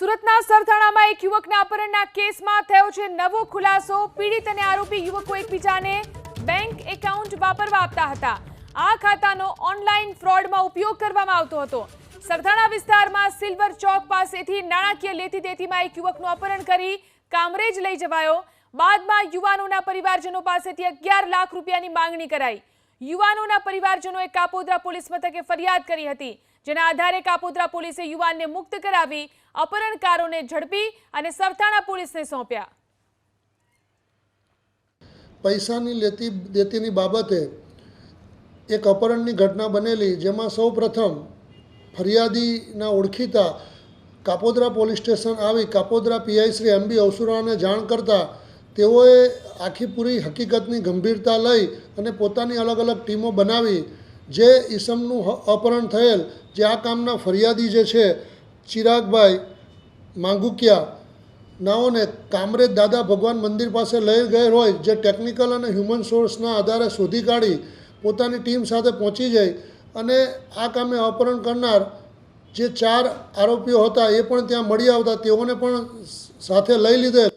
સુરતના સરથાણામાં એક યુવકના અપહરણના કેસમાં થયો છે નવો ખુલાસો. પીડિત અને આરોપી યુવકો એકબીજાને બેંક એકાઉન્ટ વાપરવા આપતા હતા. આ ખાતાનો ઓનલાઈન ફ્રોડમાં ઉપયોગ કરવામાં આવતો હતો. સરથાણા વિસ્તારમાં સિલ્વર ચોક પાસેથી નાણાકીય લેતી દેતીમાં એક યુવકનું અપહરણ કરી કામરેજ લઈ જવાયો. બાદમાં યુવાનોના પરિવારજનો પાસેથી અગિયાર લાખ રૂપિયાની માંગણી કરાઈ. યુવાનોના પરિવારજનોએ કાપોદ્રા પોલીસ મથકે ફરિયાદ કરી હતી, જેના આધારે કાપોદ્રા પોલીસે યુવાનને મુક્ત કરાવી અપહરણકારોને ઝડપી અને સરથાણા પોલીસને સોંપ્યા. પૈસાની લેતી દેતીની બાબતે એક અપહરણની ઘટના બનેલી, જેમાં સૌ પ્રથમ ફરિયાદીના ઓળખીતા કાપોદ્રા પોલીસ સ્ટેશન આવી Kapodra PI Shri M B અવસુરાને જાણ કરતાં તેઓએ આખી પૂરી હકીકતની ગંભીરતા લઈ અને પોતાની અલગ અલગ ટીમો બનાવી, જે ઈસમનું અપહરણ થયેલ, જે આ કામના ફરિયાદી જે છે, ચિરાગભાઈ માંગુકિયા, નાઓને કામરેજ દાદા ભગવાન મંદિર પાસે લઈ ગયેલ હોય, જે ટેકનિકલ અને હ્યુમન સોર્સના આધારે શોધી કાઢી, પોતાની ટીમ સાથે પહોંચી જાય અને આ કામે અપહરણ કરનાર જે ચાર આરોપીઓ હતા એ પણ ત્યાં મળી આવતા, તેઓને પણ સાથે લઈ લીધેલ.